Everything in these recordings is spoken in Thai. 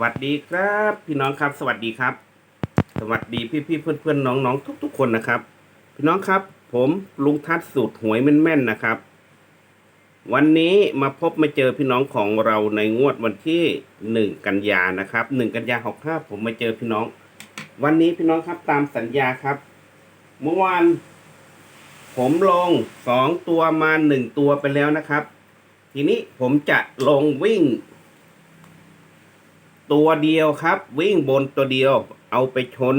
วัสดีครับ พี่น้องครับ สวัสดีครับ สวัสดีพี่พี่เพื่อนเพื่อนๆน้องๆทุกคนนะครับ พี่น้องครับ ผมลุงทัศน์สูตรหวยแม่นๆนะครับ วันนี้มาพบมาเจอพี่น้องของเราในงวดวันที่หนึ่งกันยานะครับหนึ่งกันยาหกห้าผมมาเจอพี่น้อง วันนี้พี่น้องครับตามสัญญาครับ เมื่อวานผมลงสองตัวมาหนึ่งตัวไปแล้วนะครับ ทีนี้ผมจะลงวิ่ง ตัวเดียวครับ วิ่งบนตัวเดียว เอาไปชน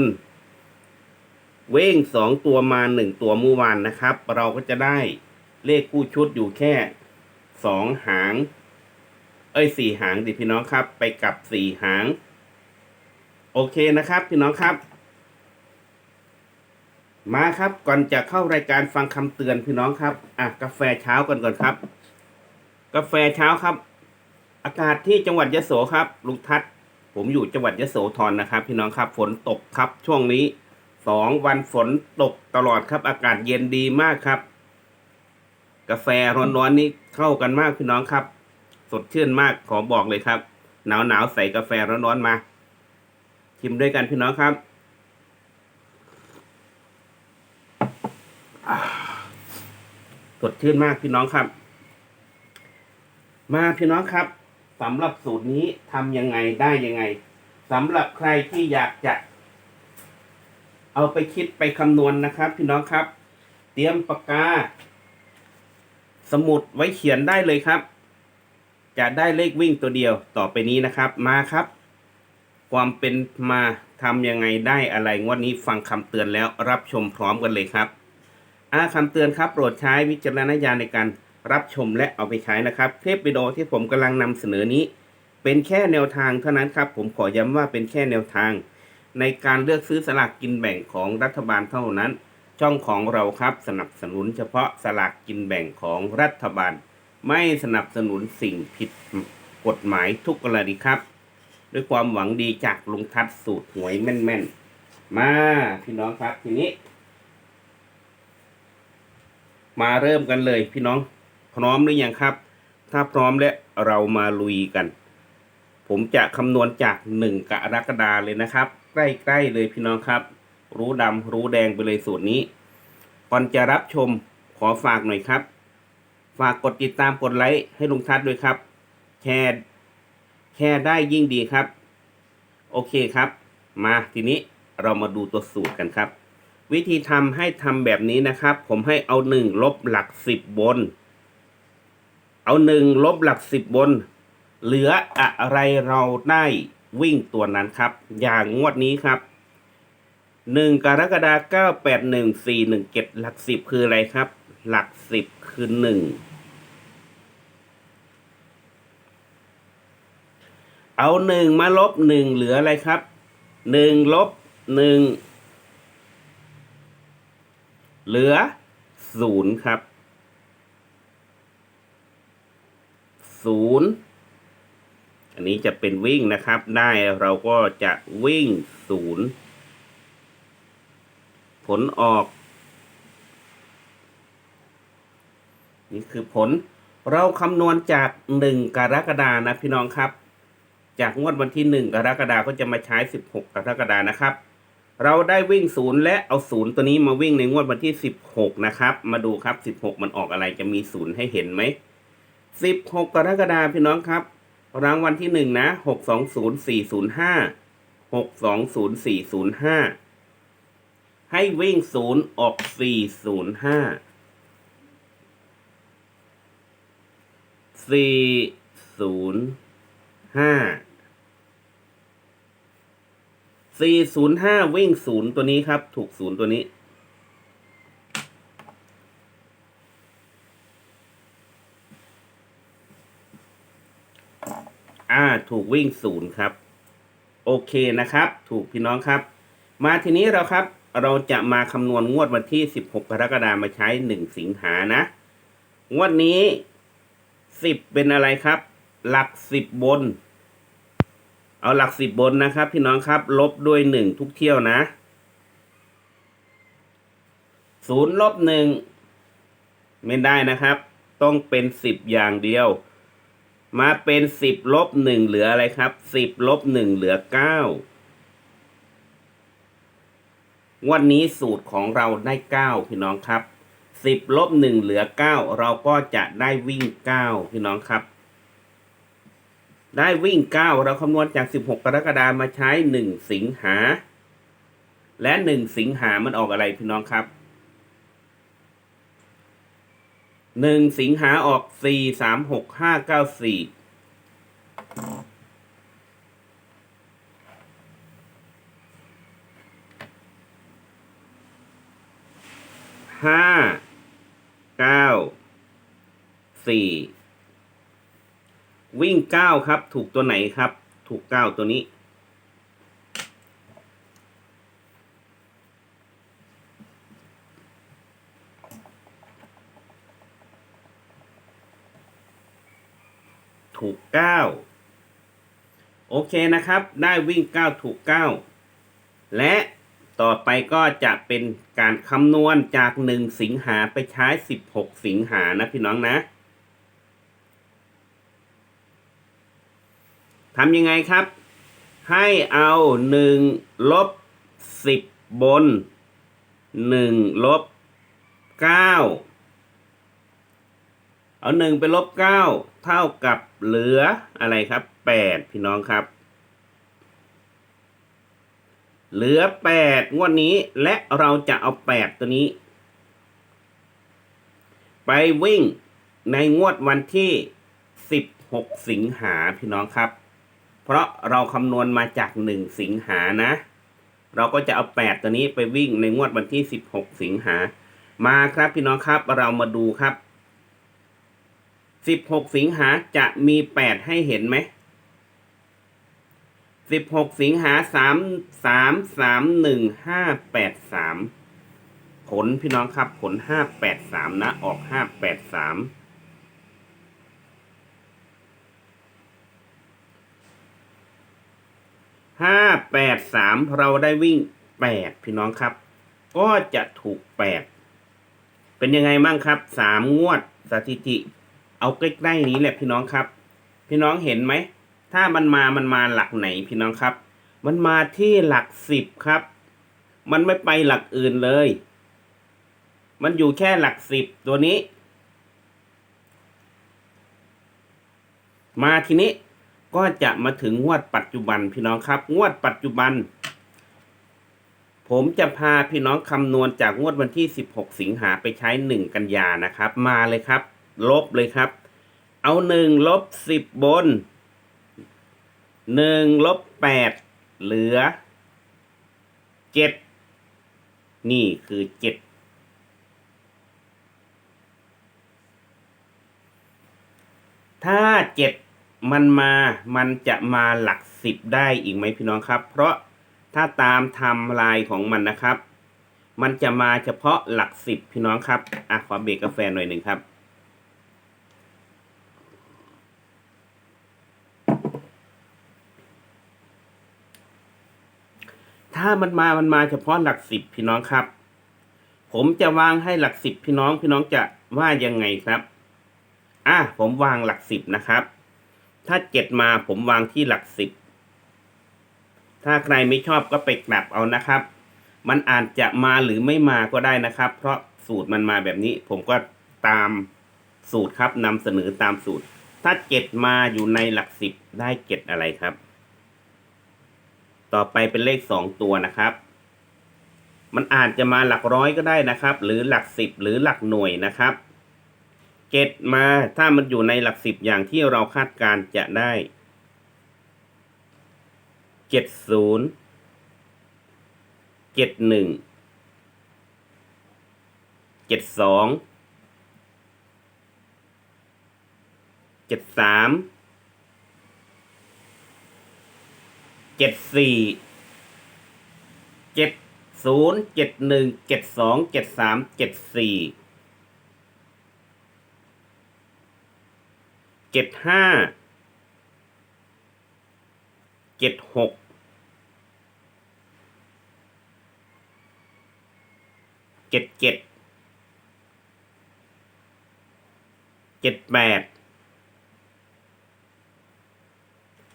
เวิ่งสองตัวมาหนึ่งตัวเมื่อวานนะครับ เราก็จะได้เลขคู่ชุดอยู่แค่สองหาง เอ้ยสี่หางดิพี่น้องครับ ไปกับสี่หาง โอเคนะครับ พี่น้องครับ มาครับก่อนจะเข้ารายการฟังคำเตือนพี่น้องครับอะกาแฟเช้ากันก่อนครับ กาแฟเช้าครับ อากาศที่จังหวัดยะโสครับลุงทัศน์ ผมอยู่จังหวัดยโสธรนะครับ พี่น้องครับฝนตกครับ ช่วงนี้สองวันฝนตกตลอดครับ อากาศเย็นดีมากครับ กาแฟร้อนๆนี้เข้ากันมากพี่น้องครับ สดชื่นมากขอบอกเลยครับ หนาวๆใส่กาแฟร้อนๆมา ชิมด้วยกันพี่น้องครับสดชื่นมากพี่น้องครับ มาพี่น้องครับ สำหรับสูตรนี้ทำยังไงได้ยังไงสำหรับใครที่อยากจะ เอาไปคิดไปคำนวณนะครับ พี่น้องครับ เตรียมปากกา สมุดไว้เขียนได้เลยครับ จะได้เลขวิ่งตัวเดียวต่อไปนี้นะครับมาครับ ความเป็นมาทำยังไงได้อะไรงวดนี้ฟังคำเตือนแล้วรับชมพร้อมกันเลยครับอาคำเตือนครับ โปรดใช้วิจารณญาณในการ รับชมและเอาไปใช้นะครับ คลิปวิดีโอที่ผมกำลังนำเสนอนี้ เป็นแค่แนวทางเท่านั้นครับ ผมขอย้ำว่าเป็นแค่แนวทาง ในการเลือกซื้อสลากกินแบ่งของรัฐบาลเท่านั้น ช่องของเราครับสนับสนุนเฉพาะสลากกินแบ่งของรัฐบาล ไม่สนับสนุนสิ่งผิดกฎหมายทุกกรณีครับ ด้วยความหวังดีจากลุงทัศสูตรหวยแม่นๆ มาพี่น้องครับทีนี้มาเริ่มกันเลยพี่น้อง พร้อมหรือยังครับ ถ้าพร้อมแล้วเรามาลุยกัน ผมจะคำนวณจากหนึ่งกรกฎาเลยนะครับ ใกล้ๆเลยพี่น้องครับ รู้ดำรู้แดงไปเลยสูตรนี้ ก่อนจะรับชมขอฝากหน่อยครับ ฝากกดติดตามกดไลค์ให้ลุงทัศน์ด้วยครับ แชร์แชร์ได้ยิ่งดีครับ โอเคครับ มาทีนี้เรามาดูตัวสูตรกันครับ วิธีทำให้ทำแบบนี้นะครับ ผมให้เอาหนึ่งลบหลักสิบบน เอาหนึ่งลบหลักสิบบน เหลืออะไรเราได้วิ่งตัวนั้นครับ อย่างงวดนี้ครับหนึ่งกรกฎาเก้าแปดหนึ่งสี่หนึ่งเจ็ดหลักสิบคืออะไรครับ หลักสิบคือหนึ่งเอาหนึ่งมาลบหนึ่งเหลืออะไรครับหนึ่งลบหนึ่งเหลือศูนย์ครับ ศูนย์อันนี้จะเป็นวิ่งนะครับ ได้เราก็จะวิ่งศูนย์ผลออก นี่คือผลเราคำนวณจากหนึ่งกรกฎานะพี่น้องครับ จากงวดวันที่หนึ่งกรกฎาก็จะมาใช้สิบหกกรกฎานะครับ เราได้วิ่งศูนย์และเอาศูนย์ตัวนี้มาวิ่งในงวดวันที่สิบหกนะครับ มาดูครับสิบหกมันออกอะไรจะมีศูนย์ให้เห็นไหม สิบหกกรกฎาคมพี่น้องครับ รางวัลที่หนึ่งนะหกสองศูนย์สี่ศูนย์ห้าหกสองศูนย์สี่ศูนย์ห้าให้วิ่งศูนย์ออกสี่ศูนย์ห้าสี่ศูนย์ห้า405วิ่งศูนย์ตัวนี้ครับ ถูกศูนย์ตัวนี้ อ่า ถูกวิ่งศูนย์ครับ โอเคนะครับ ถูกพี่น้องครับ มาทีนี้เราครับ เราจะมาคำนวณงวดวันที่ 16 กรกฎาคมมาใช้ 1 สิงหานะ งวดนี้ 10 เป็นอะไรครับ หลัก 10 บน เอาหลักสิบบนนะครับ พี่น้องครับ ลบด้วยหนึ่งทุกเที่ยวนะศูนย์ลบหนึ่งไม่ได้นะครับ ต้องเป็นสิบอย่างเดียว มาเป็นสิบลบหนึ่งเหลืออะไรครับสิบลบหนึ่งเหลือเก้าวันนี้สูตรของเราได้เก้าพี่น้องครับสิบลบหนึ่งเหลือเก้าเราก็จะได้วิ่งเก้าพี่น้องครับ ได้วิ่งเก้าเราคำนวณจากสิบหกกรกฎาคมมาใช้หนึ่งสิงหา และหนึ่งสิงหามันออกอะไรพี่น้องครับ หนึ่งสิงหาออกสี่สามหกห้าเก้าสี่ห้าเก้าสี่วิ่งเก้าครับ ถูกตัวไหนครับ ถูกเก้าตัวนี้ ถูกเก้าโอเคนะครับ ได้วิ่งเก้าถูกเก้าและต่อไปก็จะเป็นการคำนวณจากหนึ่งสิงหาไปใช้สิบหกสิงหานะพี่น้องนะทำยังไงครับ ให้เอาหนึ่งลบสิบบนหนึ่งลบเก้าเอาหนึ่งไปลบเก้า เท่ากับเหลืออะไรครับแปดพี่น้องครับ เหลือแปดงวดนี้และเราจะเอาแปดตัวนี้ ไปวิ่งในงวดวันที่สิบหกสิงหาพี่น้องครับ เพราะเราคำนวณมาจากหนึ่งสิงหานะ เราก็จะเอาแปดตัวนี้ไปวิ่งในงวดวันที่สิบหกสิงหามาครับพี่น้องครับเรามาดูครับ สิบหกสิงหาจะมีแปดให้เห็นไหมสิบหกสิงหาสามสามสามหนึ่งห้าแปดสามผลพี่น้องครับผลห้าแปดสามนะ ออกห้าแปดสามห้าแปดสามเราได้วิ่งแปดพี่น้องครับ ก็จะถูกแปดเป็นยังไงบ้างครับสามงวดสถิติ เอาใกล้ๆนี้แหละพี่น้องครับ พี่น้องเห็นไหม ถ้ามันมามันมาหลักไหนพี่น้องครับ มันมาที่หลักสิบครับ มันไม่ไปหลักอื่นเลย มันอยู่แค่หลักสิบตัวนี้ มาทีนี้ก็จะมาถึงงวดปัจจุบันพี่น้องครับ งวดปัจจุบัน ผมจะพาพี่น้องคำนวณจากงวดวันที่ 16 สิงหาไปใช้ 1 กันยานะครับ มาเลยครับ ลบเลยครับ เอาหนึ่งลบสิบบนหนึ่งลบแปดเหลือเจ็ดนี่คือเจ็ดถ้าเจ็ดมันมา มันจะมาหลักสิบได้อีกไหมพี่น้องครับ เพราะถ้าตามไทำลายของมันนะครับ มันจะมาเฉพาะหลักสิบพี่น้องครับ อะขอเบรกกาแฟหน่อยหนึ่งครับ ถ้ามันมามันมาเฉพาะหลักสิบพี่น้องครับ ผมจะวางให้หลักสิบพี่น้องพี่น้องจะว่ายังไงครับ อะผมวางหลักสิบนะครับ ถ้าเจ็ดมาผมวางที่หลักสิบถ้าใครไม่ชอบก็ไปกลับเอานะครับ มันอาจจะมาหรือไม่มาก็ได้นะครับ เพราะสูตรมันมาแบบนี้ ผมก็ตามสูตรครับนำเสนอตามสูตร ถ้าเจ็ดมาอยู่ในหลักสิบได้เจ็ดอะไรครับ ต่อไปเป็นเลขสองตัวนะครับ มันอาจจะมาหลักร้อยก็ได้นะครับ หรือหลักสิบหรือหลักหน่วยนะครับเจ็ดมาถ้ามันอยู่ในหลักสิบอย่างที่เราคาดการจะได้เจ็ดศูนย์เจ็ดหนึ่งเจ็ดสองเจ็ดสาม เจ็ดสี่เจ็ดศูนย์เจ็ดหนึ่งเจ็ดสองเจ็ดสามเจ็ดสี่เจ็ดห้าเจ็ดหกเจ็ดเจ็ดเจ็ดแปด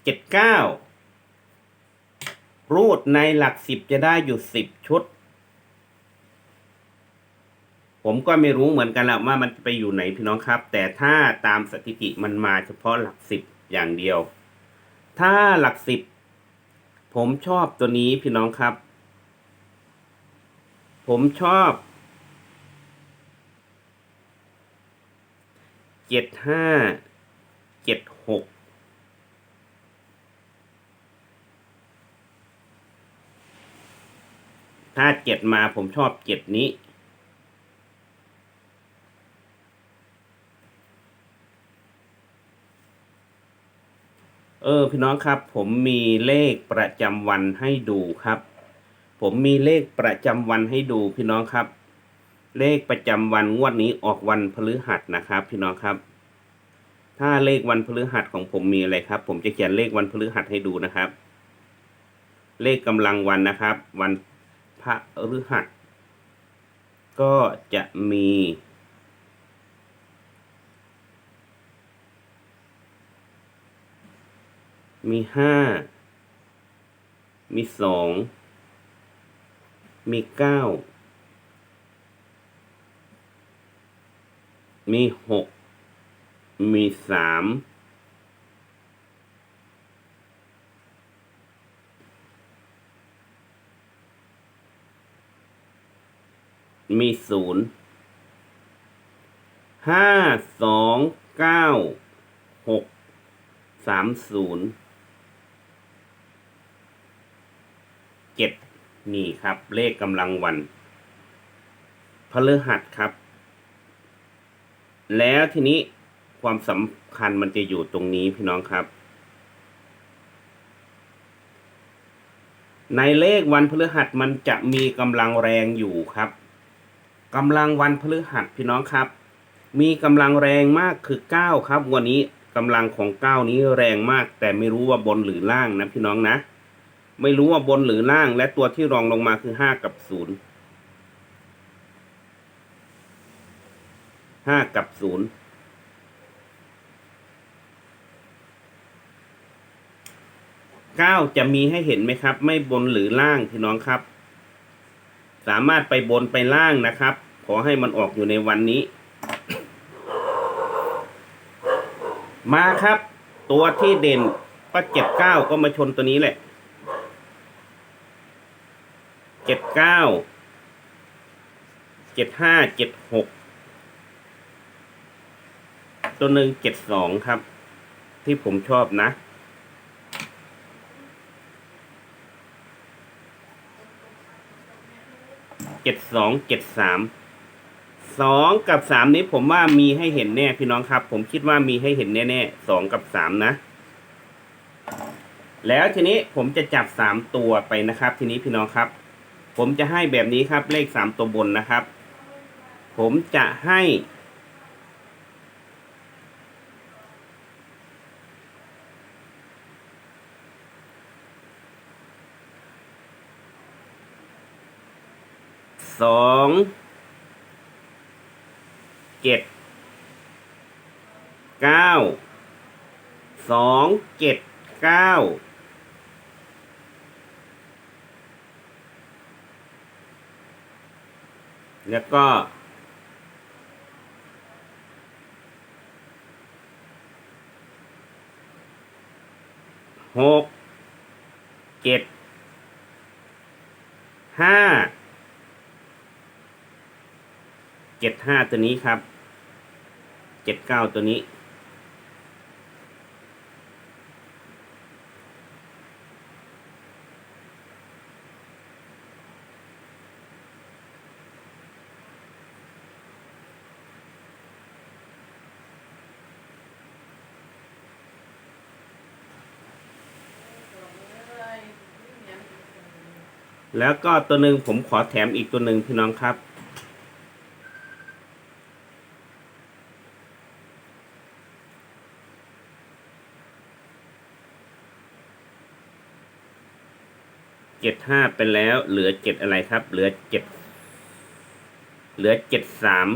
เจ็ดเก้า รูดในหลักสิบจะได้อยู่สิบชุด ผมก็ไม่รู้เหมือนกันแหละว่ามันจะไปอยู่ไหนพี่น้องครับ แต่ถ้าตามสถิติมันมาเฉพาะหลักสิบอย่างเดียว ถ้าหลักสิบผมชอบตัวนี้พี่น้องครับ ผมชอบเจ็ดห้าเจ็ดหก ถ้าเจ็ดมาผมชอบเจ็ดนี้ เออพี่น้องครับ ผมมีเลขประจำวันให้ดูครับ ผมมีเลขประจำวันให้ดูพี่น้องครับ เลขประจำวันงวดนี้ออกวันพฤหัสนะครับ พี่น้องครับ ถ้าเลขวันพฤหัสของผมมีอะไรครับ ผมจะเขียนเลขวันพฤหัสให้ดูนะครับ เลขกำลังวันนะครับ วัน พระฤหัส ก็จะมี มีห้า มีสอง มีเก้า มีหก มีสาม มีศูนย์ห้าสองเก้าหกสามศูนย์เจ็ดนี่ครับ เลขกำลังวันพฤหัสครับ แล้วทีนี้ความสำคัญมันจะอยู่ตรงนี้พี่น้องครับ ในเลขวันพฤหัสมันจะมีกำลังแรงอยู่ครับ กำลังวันพฤหัสพี่น้องครับ มีกำลังแรงมากคือเก้าครับ วันนี้กำลังของเก้านี้แรงมาก แต่ไม่รู้ว่าบนหรือล่างนะพี่น้องนะ ไม่รู้ว่าบนหรือล่าง และตัวที่รองลงมาคือห้ากับศูนย์ห้ากับศูนย์เก้าจะมีให้เห็นไหมครับ ไม่บนหรือล่างพี่น้องครับ สามารถไปบนไปล่างนะครับ ขอให้มันออกอยู่ในวันนี้ มาครับ ตัวที่เด่นก็เจ็ดเก้าก็มาชนตัวนี้แหละเจ็ดเก้าเจ็ดห้าเจ็ดหกตัวหนึ่งเจ็ดสองครับ ที่ผมชอบนะ จ็ดสองเจ็ดสามสองกับสามนี้ผมว่ามีให้เห็นแน่พี่น้องครับ ผมคิดว่ามีให้เห็นแน่ๆสองกับสามนะ แล้วทีนี้ผมจะจับสามตัวไปนะครับ ทีนี้พี่น้องครับ ผมจะให้แบบนี้ครับเลขสามตัวบนนะครับ ผมจะให้ สองเจ็ดเก้าสองเจ็ดเก้าแล้วก็หกเจ็ดห้า เจ็ดห้าตัวนี้ครับเจ็ดเก้าตัวนี้ แล้วก็ตัวหนึ่งผมขอแถมอีกตัวหนึ่งพี่น้องครับ ห้าไปแล้วเหลือเจ็ดอะไรครับ เหลือเจ็ดเหลือเจ็ดสาม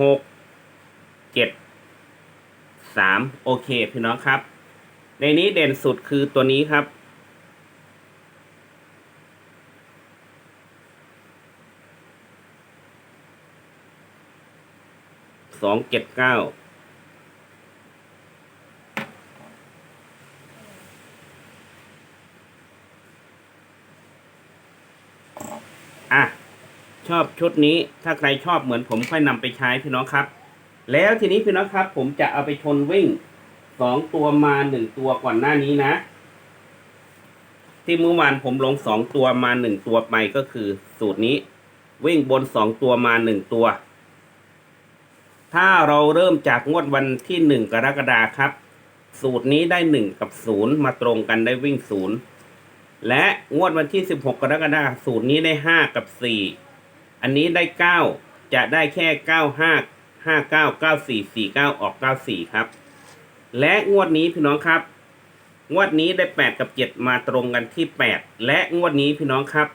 หกเจ็ดสามโอเค พี่น้องครับ ในนี้เด่นสุดคือตัวนี้ครับ สองเจ็ดเก้าอะ ชอบชุดนี้ถ้าใครชอบเหมือนผมค่อยนำไปใช้พี่น้องครับ แล้วทีนี้พี่น้องครับ ผมจะเอาไปชนวิ่งสองตัวมาหนึ่งตัวก่อนหน้านี้นะ ที่เมื่อวานผมลงสองตัวมาหนึ่งตัวไปก็คือ สูตรนี้ วิ่งบนสองตัวมาหนึ่งตัว ถ้าเราเริ่มจากงวดวันที่หนึ่งกรกฎาครับ สูตรนี้ได้หนึ่งกับศูนย์มาตรงกันได้วิ่งศูนย์และงวดวันที่สิบหกกรกฎาคมสูตรนี้ได้ห้ากับสี่อันนี้ได้เก้าจะได้แค่เก้าห้าห้าเก้าเก้าสี่สี่เก้าออกเก้าสี่ครับ และงวดนี้พี่น้องครับ งวดนี้ได้แปดกับเจ็ดมาตรงกันที่แปดและงวดนี้พี่น้องครับ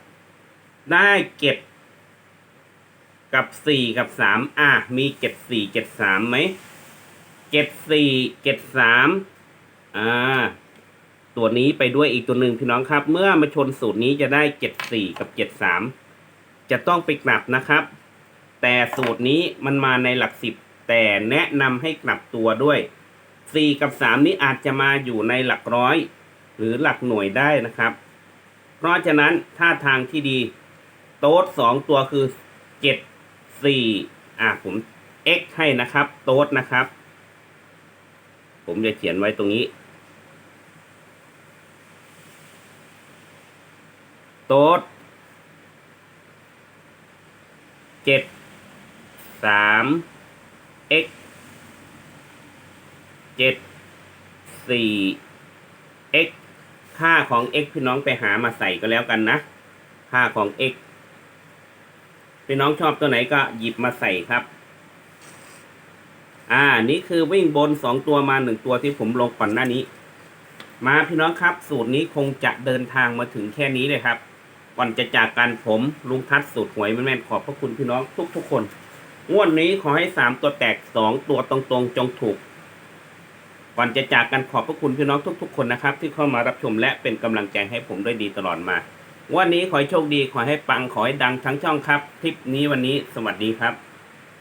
ได้เกับสี่กับสามอะมีเจ็ดสี่เจ็ดสามไหมเจ็ดสี่เจ็ดสามอ่าตัวนี้ไปด้วยอีกตัวหนึ่งพี่น้องครับ เมื่อมาชนสูตรนี้จะได้เจ็ดสี่กับเจ็ดสามจะต้องไปกลับนะครับ แต่สูตรนี้มันมาในหลักสิบแต่แนะนำให้กลับตัวด้วยสี่กับสามนี้อาจจะมาอยู่ในหลักร้อย หรือหลักหน่วยได้นะครับ เพราะฉะนั้นท่าทางที่ดี โต๊ดสองตัวคือเจ็ด สี่อะผม x ให้นะครับ โต๊ดนะครับ ผมจะเขียนไว้ตรงนี้ โต๊ดเจ็ดสาม x เจ็ดสี่ x ค่าของ x พี่น้องไปหามาใส่ก็แล้วกันนะ ค่าของ x พี่น้องชอบตัวไหนก็หยิบมาใส่ครับ อ่า นี่คือวิ่งบนสองตัวมาหนึ่งตัวที่ผมลงก่อนหน้านี้ มาพี่น้องครับ สูตรนี้คงจะเดินทางมาถึงแค่นี้เลยครับ ก่อนจะจากกันผมลุงทัศน์สูตรหวยแม่นๆขอบพระคุณพี่น้องทุกๆคนงวดนี้ขอให้สามตัวแตกสองตัวตรงๆจงถูกก่อนจะจากกันขอบพระคุณพี่น้องทุกๆคนนะครับ ที่เข้ามารับชมและเป็นกำลังใจให้ผมด้วยดีตลอดมา วันนี้ขอให้โชคดีขอให้ปังขอให้ดังทั้งช่องครับ คลิปนี้วันนี้สวัสดีครับ